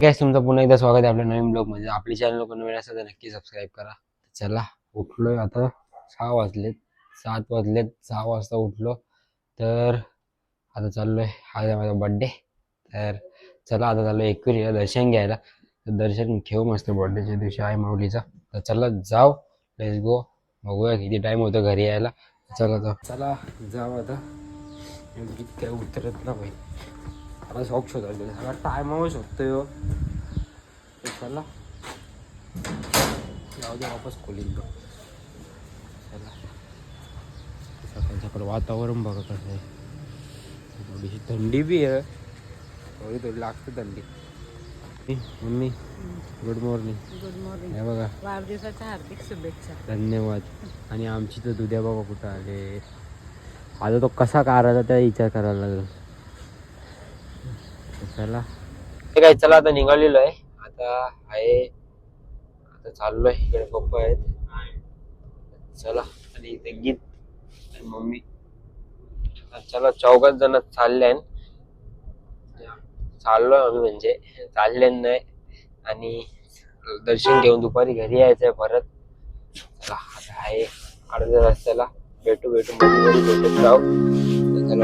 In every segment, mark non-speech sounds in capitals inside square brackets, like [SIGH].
Gas तुमचं पुन्हा एकदा स्वागत आहे आपल्या नवीन ब्लॉगमध्ये आपली चॅनल लोक नवीन असेल तर नक्की सबस्क्राईब करा. चला उठलोय आता. सहा वाजलेत. सात वाजलेत. सहा वाजता उठलो. तर आता चाललोय. हा आहे माझा बड्डे तर चला आता चाललोय एकविरीला दर्शन घ्यायला. तर दर्शन घेऊ मस्त बर्थडेच्या दिवशी आहे माऊलीचा. तर चला जाऊ. लेट्स गो बघूया किती टाइम होतो घरी यायला. चला जाऊ. चला जाऊ आता. गीत काय उतरत ना भाई आता शॉक शोधायला सगळा टायमावर शोधतोय हो. चला जाऊ दे वापस खोलीत बघ चला सकाळ सकाळ वातावरण बघा कसं आहे थोडीशी थंडी बी आहे थोडी थोडी लागते थंडी mummy good morning good morning हे बघा वाढदिवसाच्या हार्दिक शुभेच्छा धन्यवाद आणि आमची तर दुध्या बाबा कुठं आले आता तो कसा कारायचा त्या विचार करायला लागेल चला. ते काय चला आता निघालेलो आहे. आता आहे आता चाललोय. इकडे पप्पा आहेत. चला आणि इथे गीत आणि मम्मी. चला चौघात जण चालले चाललोय आम्ही म्हणजे. चालले नाही. आणि दर्शन घेऊन दुपारी घरी यायचंय परत. चला आता आहे अर्ध्या रस्त्याला. भेटू भेटू. भेटू जाऊ. भेटत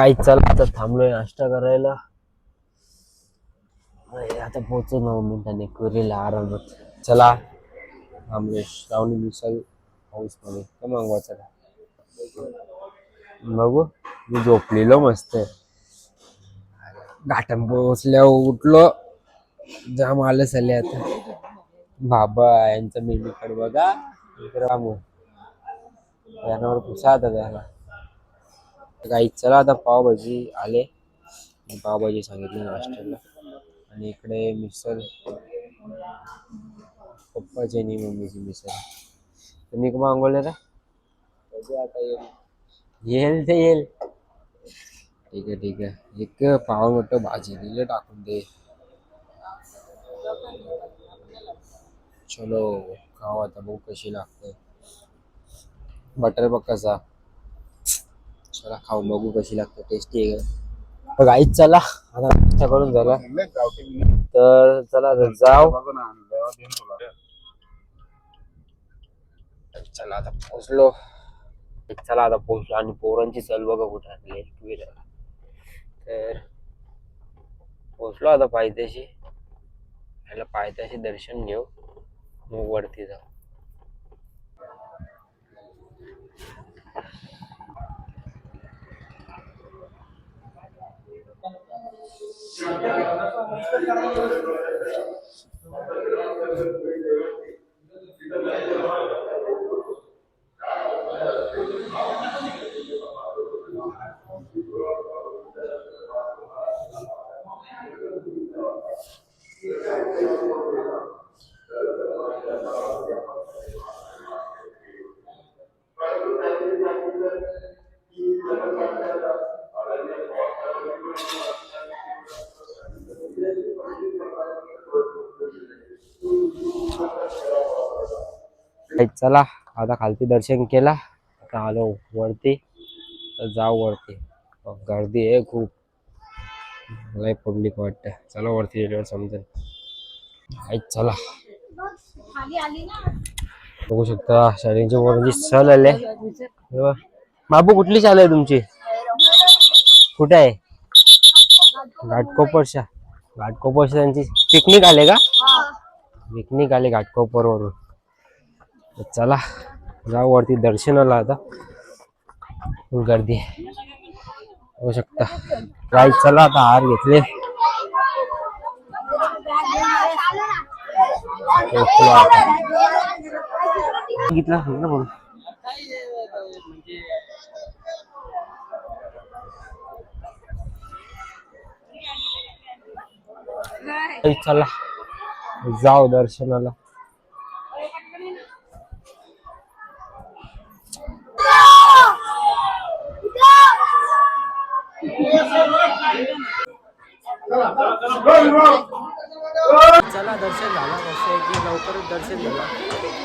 काय चला आता थांबलोय नाश्ता करायला. आता पोहोचू नऊ मिनिटांनी कुरीला आरामात. चला थांबलोय. श्रावणी मिसल हाऊसमध्ये का मागवा चला बघू. मी झोपलेलो मस्त घाटन पोहोचल्यावर उठलो. जाम आलं सले आता. बाबा यांचा मेन्यूकडे बघा. इकडे रामू यानावर पुसा आता त्याला काही चला आता पावभाजी आले. मी पावभाजी सांगितली हॉस्टेलला आणि इकडे मिसळ. पप्पाची आणि मम्मीची मिसळ. तुम्ही का मागवले ना आता येईल येईल ते येईल. ठीक आहे ठीक आहे. एक पाव मोठं भाजी दिलं टाकून दे. चलो खाऊ आता बघू कशी लागते. बटर बघ कसा चला खाऊ बघू कशी लागते टेस्टी आहे का? चला. आता नाश्ता करून झाला. तर चला आता जाऊ. चला आता पोहोचलो. चला आता पोहोचलो. आणि पोरांची चल बघा कुठे आणले टू व्हीलर तर पोहोचलो आता पायथ्याशी. याला पायथ्याशी दर्शन घेऊ. मग वरती जाऊ. काही चला आता खालती दर्शन केला. आता आलो वरती. तर जाऊ वरती. गर्दी आहे खूप. लय पब्लिक वाटतं चला वरती गेल्यावर समजेल. चला. बघू शकता शाळेच्या वरची सल आले. बाबू कुठली शाळा आहे तुमची? कुठे आहे? घाटकोपरच्या. घाटकोपरच्या त्यांची पिकनिक आले का? पिकनिक आले घाटकोपर वरून तर चला जाऊ वरती दर्शनाला आता. फुल गर्दी होऊ शकता. काय चला आता हार घेतले. ना म्हणून चला जाऊ दर्शनाला. चला दर्शन झाला कसं आहे की लवकरच दर्शन झालं.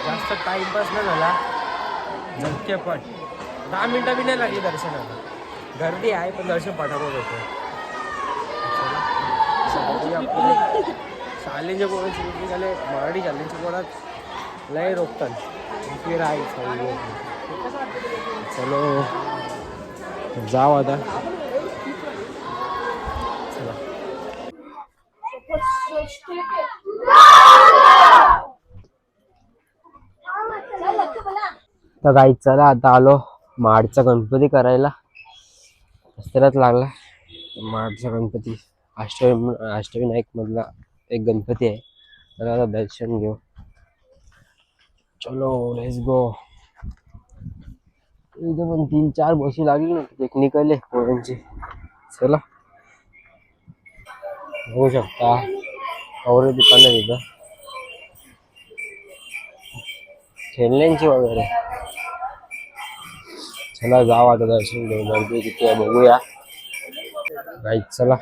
जास्त टाइमपास नाही झाला. झटकेपट दहा मिनिटं बी नाही लागली दर्शनाला. गर्दी आहे पण दर्शन पटापट होतं. शालेंच्या सुरू झाले मराठी शालेंच्या कोणात लय रोखतात. आहे. चलो. जाऊ आता. तर काही चला आता आलो माडचा गणपती करायला. रस्त्यालाच लागला. माडचा गणपती अष्टमी अष्टविनायक मधला एक गणपती आहे. तर आता दर्शन घेऊ. चलो लेट्स गो इथं पण तीन चार बशी लागली ना टेक्निकल आहे पोरांची. चला. बघू शकता. औरे दुकान आहे तिथं खेळण्यांची वगैरे. चला आता दर्शन घेऊ गर्दी किती आहे बघूया गाईत चला।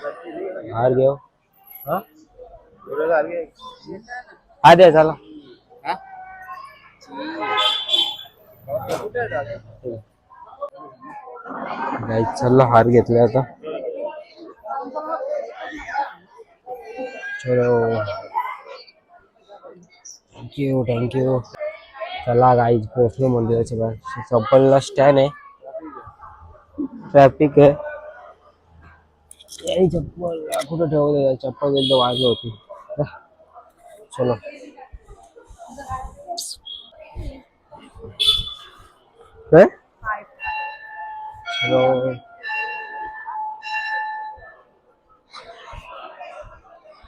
हार घेऊ हा? हा? द्या चला। गाईत चला हार घेतले आता चलो। थँक्यू थँक्यू चला गाईज पोचलो मंदिराच्या बाहेर। चप्पलला स्टँड आहे ट्रॅफिक आहे याही चप्पल कुठं ठेवलं चप्पल एकदम वाजली होती. चलो। काय चलो।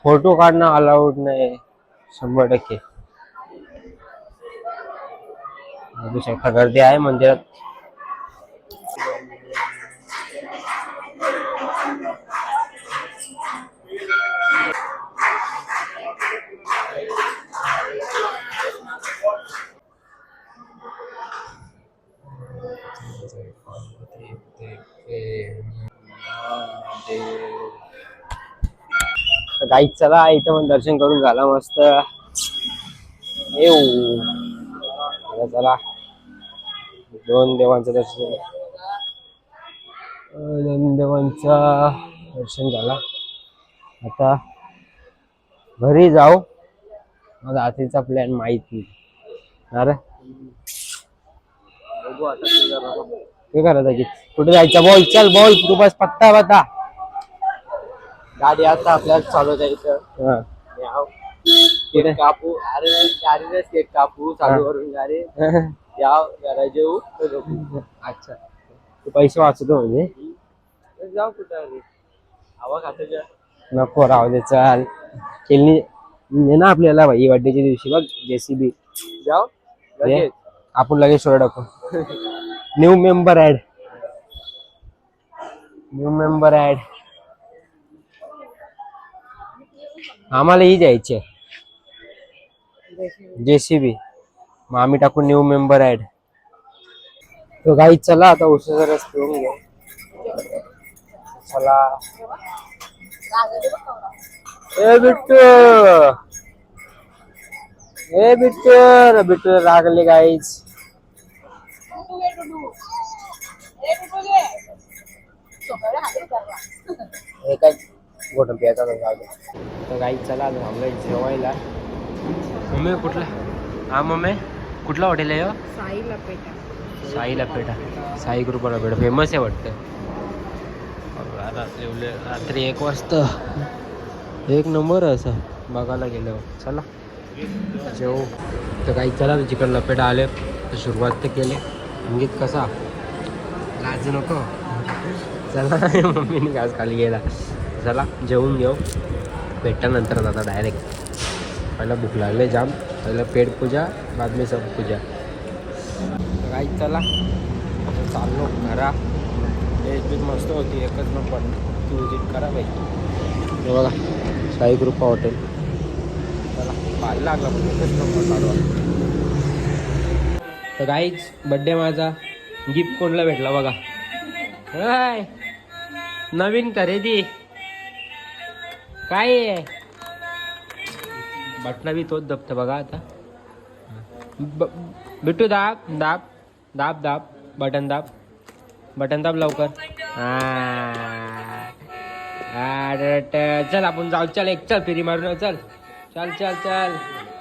फोटो काढणं अलाउड नाही शंभर टक्के। गर्दी आहे मंदिरात. गाईत चला इथं पण दर्शन करून झाला मस्त. येऊ. चला चला. दोन देवांचं दर्शन. झालं. अं, दोन देवांचं दर्शन झाला. आता घरी जाऊ. माझा आधीचा प्लॅन माहीत अरे काय करायचं की कुठे जायचं? बोल चल बोल. तू बस पत्ता बता गाडी आता आपल्याला चालू जायचं? केक. कापू अरे गाडीलाच केक कापू चालू. करून गाडी. याव जरा जेऊ. अच्छा. पैसे वाचतो म्हणजे? जाऊ कुठं अरे हवा खात्याच्या नको राहू दे चाल. खेळणी ना आपल्याला भाई बर्थडेच्या दिवशी बघ जेसीबी जाऊ? लगेच. आपण लगेच शोध टाकू new member add new member add आम्हाला ही द्यायची जेसीबी मग आम्ही टाकू न्यू मेंबर ऍड तो गाई चला आता उशिरा रस पिऊन घेऊ चला. ए बिट्टू. ए बिट्टू. बिट्टू लागले गाईच. एका गोट प्यायचा तर गाई चला थांबलोय जेवायला. मम्मी कुठला? हा मम्मी. कुठला हॉटेल आहे हो? साई लपेटा साईला पेठा. साई कृपा पेठा. फेमस आहे वाटतं. रात्री उले- रात्री एक वाजता. एक नंबर आहे असं. बघायला गेल्यावर. चला. जेऊ तर काही चला चिकन लपेटा आले तर सुरुवात तर केली. संगीत कसा? लाज नको. चला मम्मीने घास खाली गेला. चला जेवून घेऊ. भेटल्यानंतर आता डायरेक्ट पहिला भूक लागले जाम. पहिलं पेट पूजा बाद में सब पूजा. काही चला. चाललो घरा. टेस्ट बीट मस्त होती एकच नंबर ती विजिट करा बाई. बघा साई कृपा हॉटेल. चला पाहायला लागला पण एकच नंबर चालू. तर काहीच बड्डे माझा. गिफ्ट कोणला भेटला बघा. हाय नवीन खरेदी. काय आहे? बटना बी तोच दबतं बघा आता. बिट्टू दाब दाब दाब दाब बटन दाब बटन दाब लवकर हा. चल आपण जाऊ चल एक चल फेरी मारून चल चल चल चल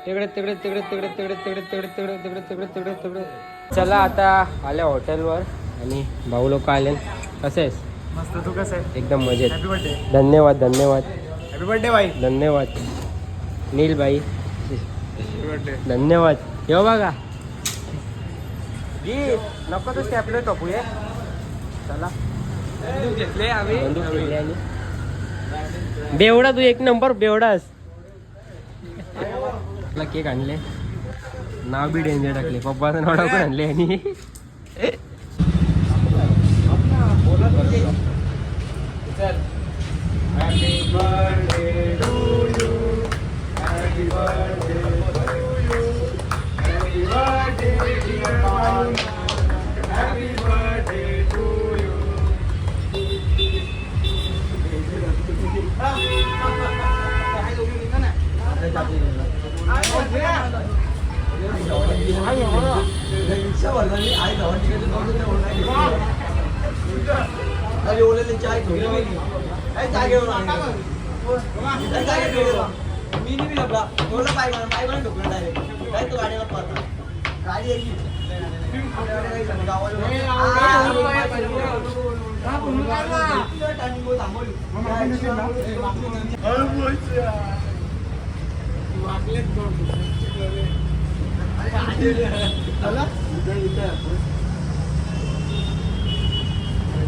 तिकडे तिकडे तिकडे तिकडे तिकडे तिकडे तिकडे तिकडे तिकडे तिकडे तिकडे तिकडे चला आता आले हॉटेलवर आणि भाऊ लोक आले कसे आहेस मस्त तू कसं आहे एकदम मजेत हॅपी बर्थडे धन्यवाद धन्यवाद हॅपी बर्थडे बाई धन्यवाद नील भाई धन्यवाद येऊ बघा नको तर स्टॅपलर टोपू ये चला. घेतले आम्ही बंदूक घेतली आणि बेवडा तू एक नंबर बेवडास. केक आणले. नाव बी डेंजर टाकले. पप्पाचं नाव टाकून आणले आणि अरे ओलेले चाय घेऊन मी नाही लपला ओला पाय मला पाय मला ढोकलं काय तो गाडीला पाहता गाडी यायची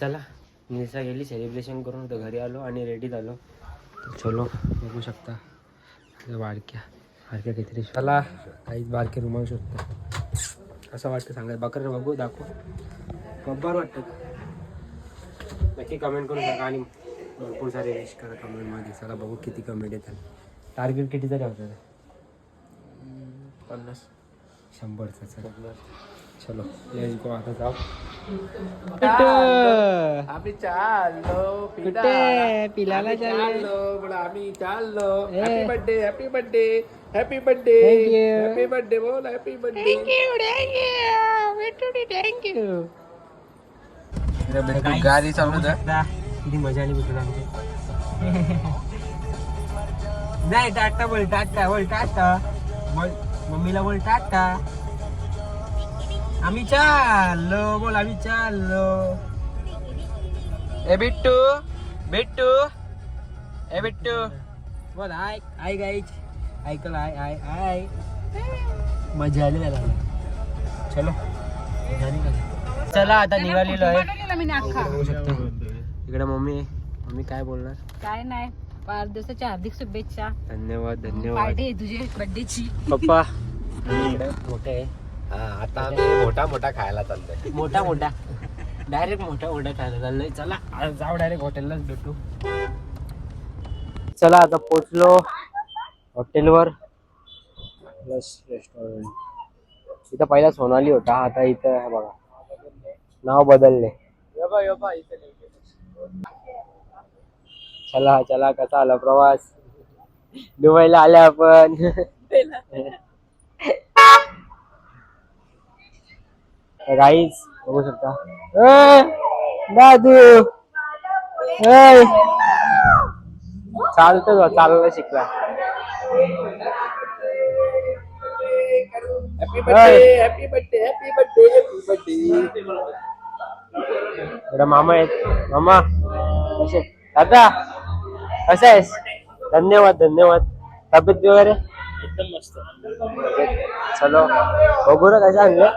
चला निसा गेली सेलिब्रेशन करून तर घरी आलो आणि रेडी झालो. चलो बघू शकता. वाडक्या बारक्या बारक्या काहीतरी चला काही बारके रुमावू शकतो असं वाटतं सांगायचं बकर बघू दाखव. गब्बार वाटतं. नक्की कमेंट करून सांगा आणि भरपूर सारे विश करा कमेंटमध्ये चला बघू किती कमेंट येतात. टार्गेट किती तरी होतं पन्नास. शंभरचं चला. चलो लेट्स गो आता जाऊ. आम्ही चाललो कुठे? पिलाला चाललो. बरं, आम्ही चाललो. Happy birthday happy birthday happy birthday. Happy birthday बोल हॅपी बर्थडे गाडी चालू किती मज़ा आली भेटून नाही टाटा बोल टाटा बोल टाटा बोल मम्मीला बोल टाटा आम्ही चाललो बोल आम्ही चाललो. ए बिट्टू बिट्टू ए बिट्टू. बोल आय आय गाईच ऐकलं आय आय आय मज़ा आली त्याला चलो मज़ा आली का? चला आता निघालेलो आहे. इकडे मम्मी आहे. मम्मी काय बोलणार? काय नाही. वाढदिवसाच्या हार्दिक शुभेच्छा. धन्यवाद धन्यवाद. पार्टी आहे तुझी बर्थडेची पप्पा. [LAUGHS] इकडे मोठे आहे. आता आम्ही मोठा मोठा खायला चाललोय. मोठा मोठा. डायरेक्ट मोठा मोठा खायला चाललोय. चला आज जाऊ डायरेक्ट हॉटेललाच भेटू. चला आता पोचलो हॉटेलवर प्लस रेस्टॉरंट इथं पहिला सोनाली होता. आता इथं आहे बघा. नाव बदलले. Salah salah kata lah perawas. Dua la la pun. Hey [LAUGHS] eh, guys, aku serta. Dadu. Hey. Sal tu dah sal. Happy birthday, eh. happy birthday, happy birthday, happy birthday. Ada mama, mama. Ada. कसा आहेस? धन्यवाद धन्यवाद. तब्येत वगैरे? एकदम मस्त. चलो. बघू ना कसं आणलं.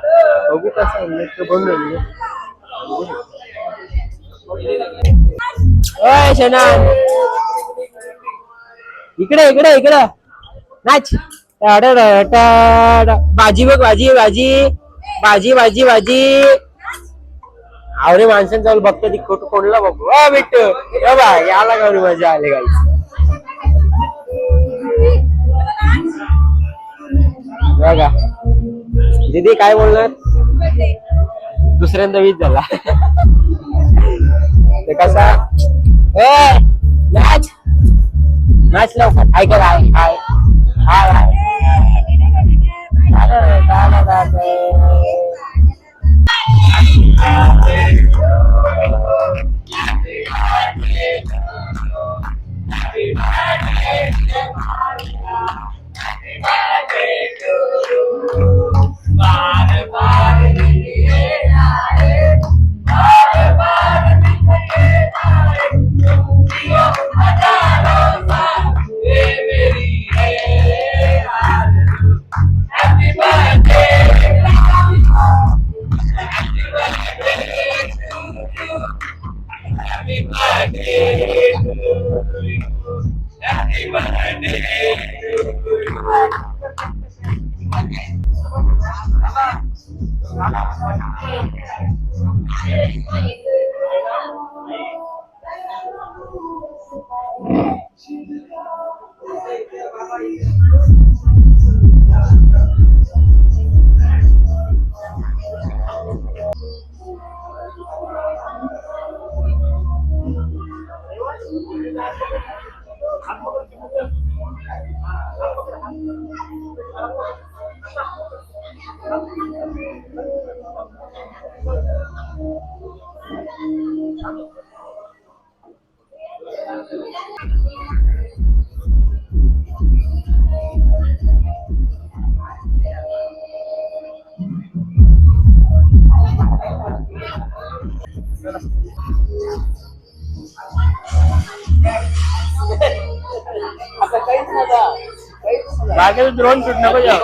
बघू कसं आणलं. ते आणलं ओय शनान इकडे इकडे इकडे. नाच. टाडा टाडा. भाजी बघ भाजी भाजी. भाजी भाजी भाजी. आवरे माणसांचं जाऊन बघतो ती खोट कोणला बघू अ बिट्टू ए बा याला गावरी मजा आली गाई बघा दीदी काय बोलणार दुसऱ्यांदा वीज झाला ते कसा ए नाच नाच लवकर हाय कर हाय हाय हाय हाय दादा, बाकी दादा. बागेत ड्रोन नको जाऊ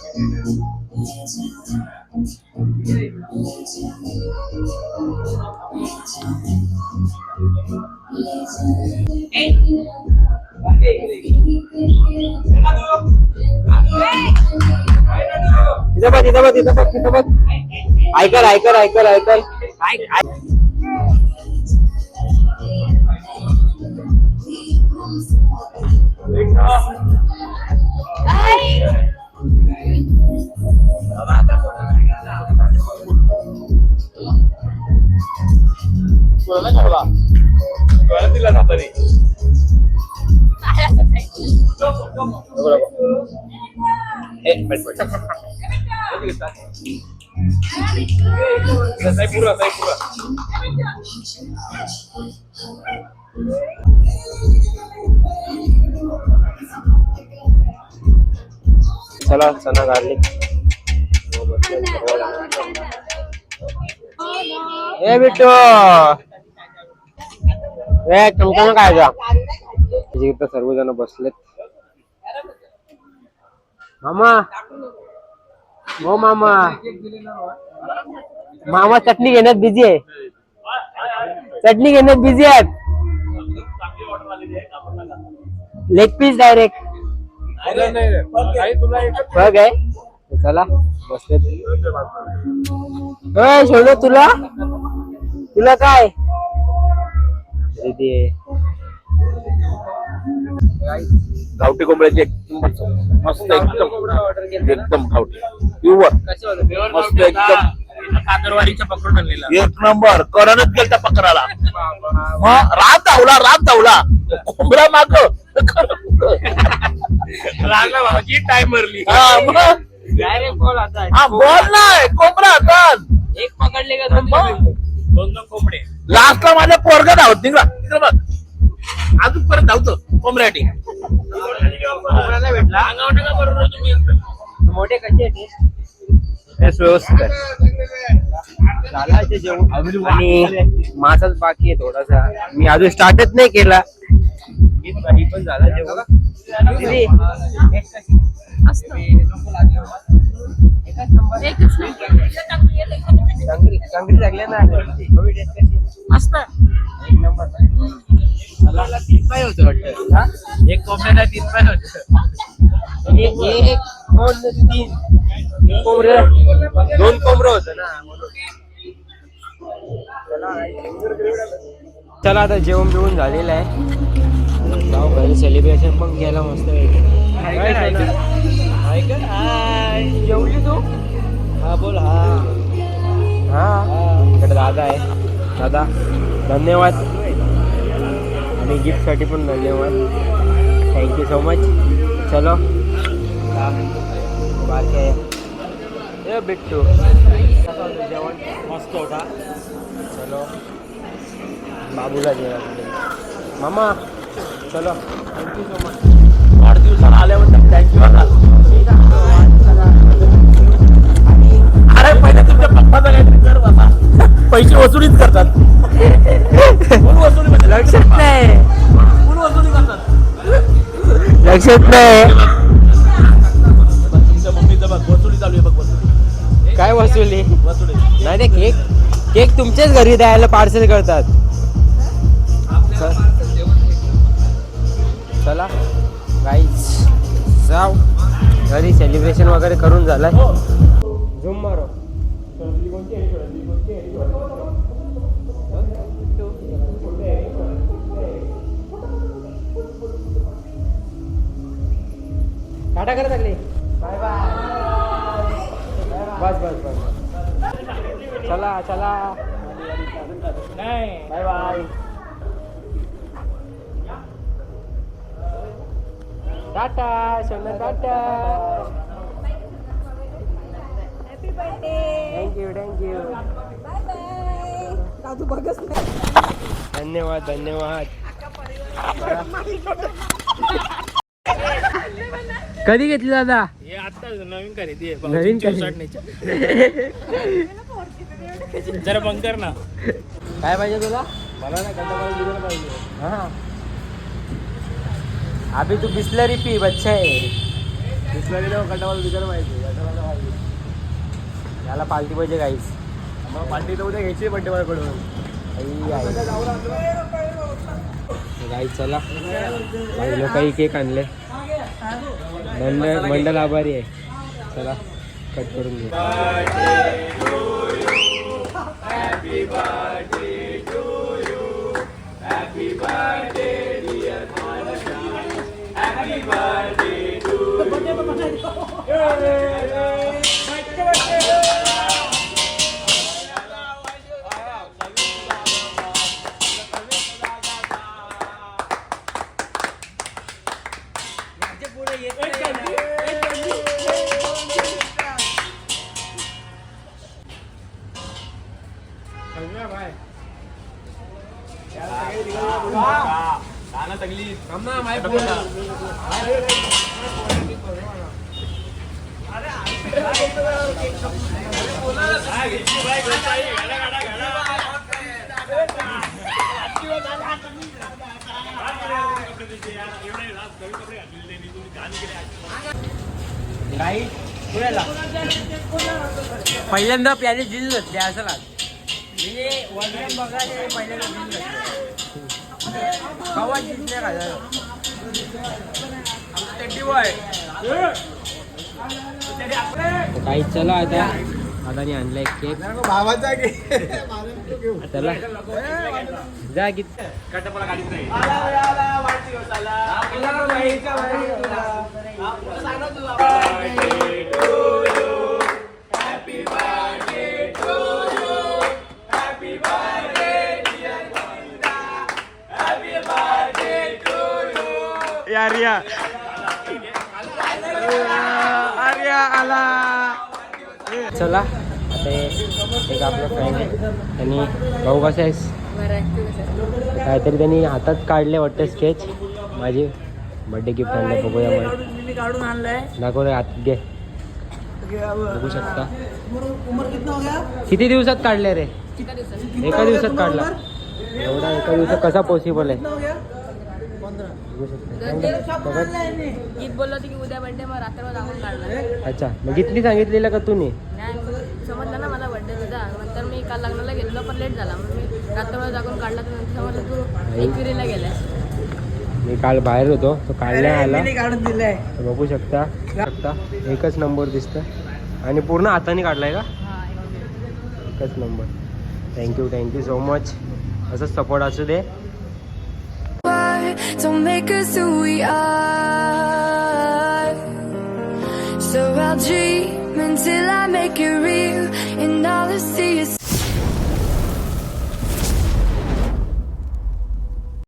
तिथं बघ तिथं बघ तिथं बघ तिथं बघ ऐकर ऐकर ऐकर ऐकर ऐक pura, दिला pura. ए चला चना गार्लिक. ए बिट्टू. ए चमच्यानं काय जा. सर्वजण बसलेत. मामा. हो मामा. मामा चटणी घेण्यात बिझी आहे. चटणी घेण्यात बिझी आहेत. लेग पीस डायरेक्ट बघ आहे. चला बसले. होय तुला? तुला काय? दीदी आहे. गावठी कोंबड्याची एकदम मस्त एकदम एकदम गावठी. प्युअर मस्त एकदम. कादरवाडीच्या पकडून आणलेला एक नंबर. करणच गेलता पकडाला. मग रात धावला रात धावला. कोंबडा माग. टायमरली मग? डायरेक्ट बॉल आता हा बॉल नाही कोंबडा हातात एक पकडले का दोन दोन दोन कोंबडे लास्टला माझ्या पोरगा धावत निघला. तिकडे बघ. अजून परत धावतो. भेटला. तुम्ही मोठे कसे व्यवस्थित आहे. आणि माझाच बाकी आहे थोडासा. मी अजून स्टार्टच नाही केला. पण झाला जेवण. एक नंबर मला तीन पाय होतं वाटतं. हा? एक कोंबड्याला तीन पाय होतं. एक एक, दोन तीन. दोन कोंबडं होतं ना चला आता जेवण बिवून झालेलं आहे. जाऊ घरी सेलिब्रेशन पण केलं मस्त जेवली तू? हा बोल हा। हा। इकडे दादा आहे दादा धन्यवाद। आणि गिफ्टसाठी पण धन्यवाद। थँक्यू सो मच चलो। बाकी ए बिट्टू। जेवण मस्त होता चलो। बाबूला जेवण मामा। चलो. थँक्यू सो मच वाढदिवसाला आल्यानंतर थँक्यू अरे पहिले तुमच्या पप्पाचा काहीतरी कर बाबा. पैसे वसुलीच करतात. कोण वसुली म्हणजे? लक्षात नाही. कोण वसुली करतात? लक्षात नाही. तुमच्या मम्मीचं बघ वसुली चालू आहे बघ वसुली. काय वसुली? वसुली. नाही ते केक केक तुमच्याच घरी द्यायला पार्सल करतात. चला. गाईच जाऊ. घरी सेलिब्रेशन वगैरे करून झालंय. झुम मारो. टाटा करत लागले बाय बाय बस बस बस. चला चला. बाय बाय टाटा सोना tata. Thank you thank you धन्यवाद धन्यवाद. कधी घेतली दादा? हे आता नवीन खरेदी आहे. नवीन खरेदी. [LAUGHS] जरा बंद कर ना. काय पाहिजे तुला? मला ना कंटाळा पाहिजे. हाँ. अभी तू बिस्लरी पी बच्चा। आहे बिस्लरी गटावाला बिगर पाहिजे गटावाला पाहिजे याला पार्टी पाहिजे गाईस मग पार्टी तर उद्या घ्यायची बड्डे माझ्याकडून गाई चला. काही केक आणले. मंडळ मंडल आभारी आहे. चला कट करून घेऊ. birthday to you. पहिल्यांदा प्याने जीन्स घातली असं लाग म्हणजे बघा ते पहिल्यांदा कवा नाही काही चला आता. दादानी आणलाय केक. भावाचा चला. जा किती आर्या. आर्या आला. चला आता एक आपला फ्रेंड आहे. त्यांनी भाऊ कसं आहेस? काहीतरी त्यांनी हातात काढले वाटतं स्केच माझी बर्थडे गिफ्ट आणलं बघूया मग. काढून आणलंय दाखव रे हात घे. बघू शकता. किती दिवसात काढले रे? एका दिवसात काढला. एवढा एका दिवसात कसा पॉसिबल आहे? बघू शकता. गीत बोललो होती की उद्या बर्थडे मग रात्रभर दाखवून काढला अच्छा मग किती सांगितलेलं का तू नाही समजलं ना मला बर्थडे तुझा. नंतर मी काल लग्नाला गेलेलो पण लेट झाला. मग मी रात्रभर दाखवून काढला तर नंतर समजलं तू एकविरीला गेलास मी काल बाहेर होतो तो काल नाही आला. काढून दिलंय. बघू शकता. शकता. एकच नंबर दिसतं आणि पूर्ण हाताने काढलाय का? हा एकच number thank you thank you so much असंच सपोर्ट असू दे. Don't make us who we are. So I'll dream until I make it real, and all I see is.